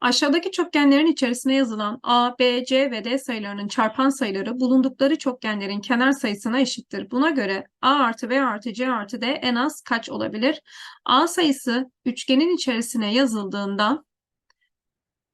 Aşağıdaki çokgenlerin içerisine yazılan A, B, C ve D sayılarının çarpan sayıları bulundukları çokgenlerin kenar sayısına eşittir. Buna göre A artı B artı C artı D en az kaç olabilir? A sayısı üçgenin içerisine yazıldığında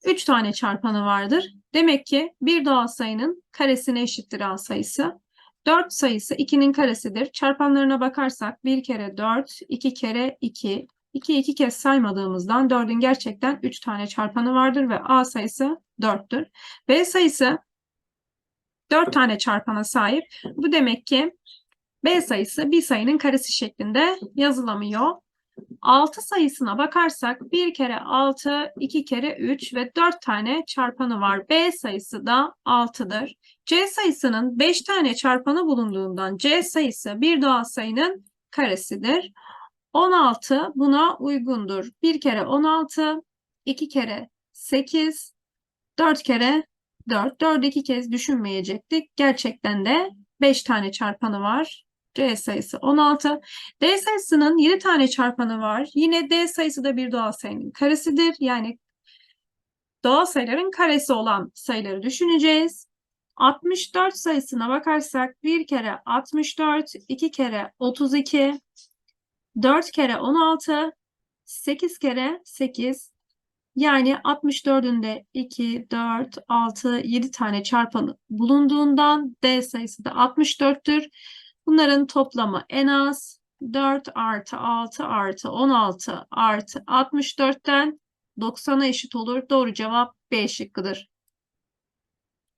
3 tane çarpanı vardır. Demek ki bir doğal sayının karesine eşittir A sayısı. 4 sayısı 2'nin karesidir. Çarpanlarına bakarsak 1 kere 4, 2 kere 2, 2 iki kez saymadığımızdan 4'ün gerçekten 3 tane çarpanı vardır ve A sayısı 4'tür. B sayısı 4 tane çarpana sahip. Bu demek ki B sayısı bir sayının karesi şeklinde yazılamıyor. 6 sayısına bakarsak 1 kere 6, 2 kere 3 ve 4 tane çarpanı var. B sayısı da 6'dır. C sayısının 5 tane çarpanı bulunduğundan C sayısı bir doğal sayının karesidir. 16 buna uygundur. 1 kere 16, 2 kere 8, 4 kere 4. 4'ü 2 kez düşünmeyecektik. Gerçekten de 5 tane çarpanı var. C sayısı 16. D sayısının 7 tane çarpanı var. Yine D sayısı da bir doğal sayının karesidir. Yani doğal sayıların karesi olan sayıları düşüneceğiz. 64 sayısına bakarsak 1 kere 64, 2 kere 32, 4 kere 16, 8 kere 8. Yani 64'ün de 2, 4, 6, 7 tane çarpanı bulunduğundan D sayısı da 64'tür. Bunların toplamı en az 4 artı 6 artı 16 artı 64'ten 90'a eşit olur. Doğru cevap B şıkkıdır.